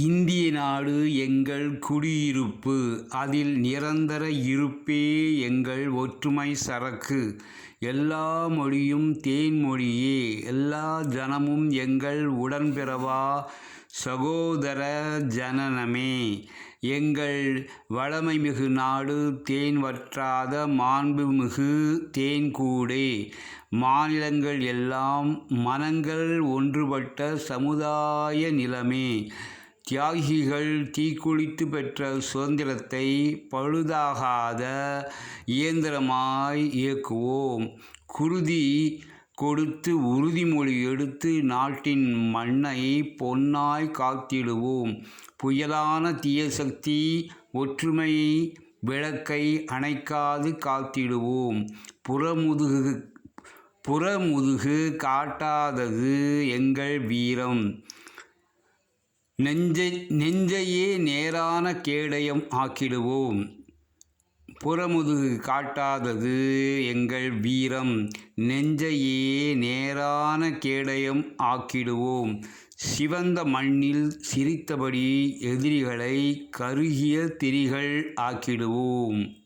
இந்திய நாடு எங்கள் குடியிருப்பு. அதில் நிரந்தர இருப்பே எங்கள் ஒற்றுமை சரக்கு. எல்லா மொழியும் தேன்மொழியே எல்லா ஜனமும் எங்கள் உடன்பிறவா சகோதர ஜனனமே. எங்கள் வளமைமிகு நாடு தேன் வற்றாத மாண்புமிகு தேன்கூடே மாநிலங்கள் எல்லாம் மனங்கள் ஒன்றுபட்ட சமுதாய நிலமே. தியாகிகள் தீக்குளித்து பெற்ற சுதந்திரத்தை பழுதாகாத இயந்திரமாய் இயக்குவோம். குருதி கொடுத்து உறுதிமொழி எடுத்து நாட்டின் மண்ணை பொன்னாய் காத்திடுவோம். புயலான தீய சக்தி ஒற்றுமை விளக்கை அணைக்காது காத்திடுவோம். புறமுதுகு புறமுதுகு காட்டாதது எங்கள் வீரம். நெஞ்சை நெஞ்சையே நேரான கேடயம் ஆக்கிடுவோம். புறமுதுகு காட்டாதது எங்கள் வீரம். நெஞ்சையே நேரான கேடயம் ஆக்கிடுவோம். சிவந்த மண்ணில் சிரித்தபடி எதிரிகளை கருகிய திரிகள் ஆக்கிடுவோம்.